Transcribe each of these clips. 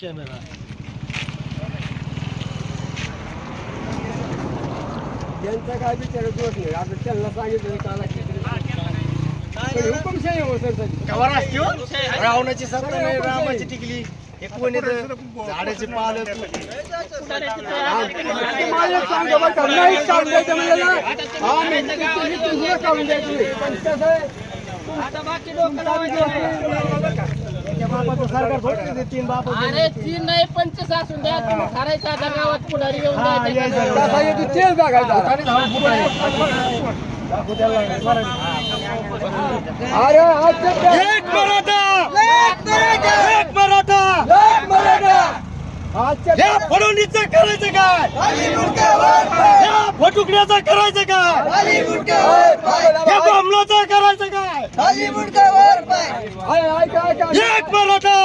Camera यांचा काय बिचारा दोष नाही आता त्यांना सांगितलं काला पण हुकुमशाही हो सर सगळी. कवर असते हो? रावणाची सत्ता नाही रामाची टिकली हे कोण झाडाचे पाल नाही हा. पण कसं अरे तीन नाही पंचवीस असून द्या. तुम्ही ठरायचं आता गावात पुढारी येऊन हा, द्यायचं यायचं. कसा येतो तेच बघायचं. आता. अरे आजच्या एक मराठा! एक मराठा! लय मराठा. आजच्या या फडणवीसचं करायचं काय? या फटुकड्याचं करायचं काय? या बमलाचं करायचं काय? ऐका. एक मराठा!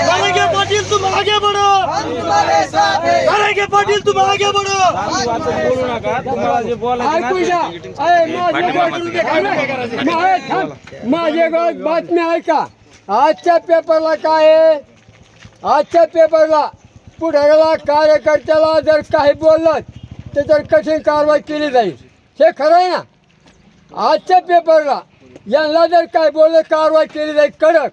करेंगे पाटील तुम आगे बढ़ो! करेंगे पाटील तुम आगे बढ़ो! ऐकू द्या. अरे, माझे बातमी ऐका. आजच्या पेपरला काय आहे? आजच्या पेपरला पुढाऱ्याला कार्यकर्त्याला जर काही बोललं तर तर कठीण कारवाई केली जाईल. हे खरं आहे ना? आजच्या पेपरला यांना जर काय बोललं कारवाई केली जाईल कडक.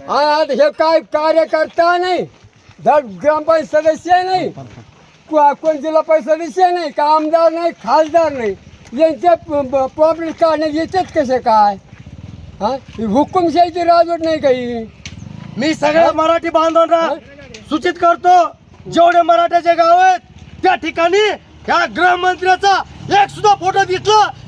आता हे काय कार्यकर्ता नाही धड ग्रामपंचायत सदस्य नाही कोण जिल्हा परिषद सदस्य नाही का आमदार नाही खासदार नाही यांचे प्रॉब्लेम काढण्यात येतात कसे काय? हा? ही हुकुमशाहीची राजवट नाही काही मी सगळ्या मराठी बांधवांना सूचित करतो जेवढे मराठ्याचे गाव आहेत त्या ठिकाणी या गृहमंत्र्याचा एक सुद्धा फोटो दिसला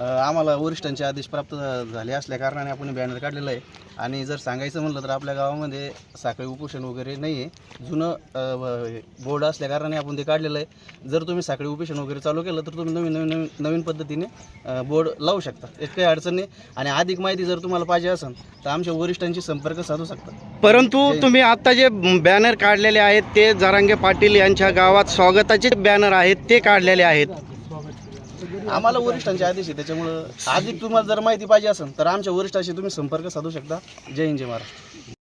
आम्हाला वरिष्ठांचे आदेश प्राप्त झाले असल्या कारणाने आपण बॅनर काढलेलं आहे. आणि जर सांगायचं म्हणलं तर आपल्या गावामध्ये साखळी उपोषण वगैरे नाही आहे जुनं बोर्ड असल्या कारणाने आपण ते काढलेलं आहे. जर तुम्ही साखळी उपोषण वगैरे चालू केलं तर तुम्ही नवीन नवीन नवीन नवीन पद्धतीने बोर्ड लावू शकता. यात काही अडचण नाही. आणि अधिक माहिती जर तुम्हाला पाहिजे असेल तर आमच्या वरिष्ठांशी संपर्क साधू शकता. परंतु तुम्ही आता जे बॅनर काढलेले आहेत ते जरांगे पाटील यांच्या गावात स्वागताचे बॅनर आहेत ते काढलेले आहेत. आम्हाला वरिष्ठांचे आदेश आहे त्याच्यामुळं अधिक तुम्हाला जर माहिती पाहिजे असेल तर आमच्या वरिष्ठाशी तुम्ही संपर्क साधू शकता. जय हिंद जय महाराष्ट्र.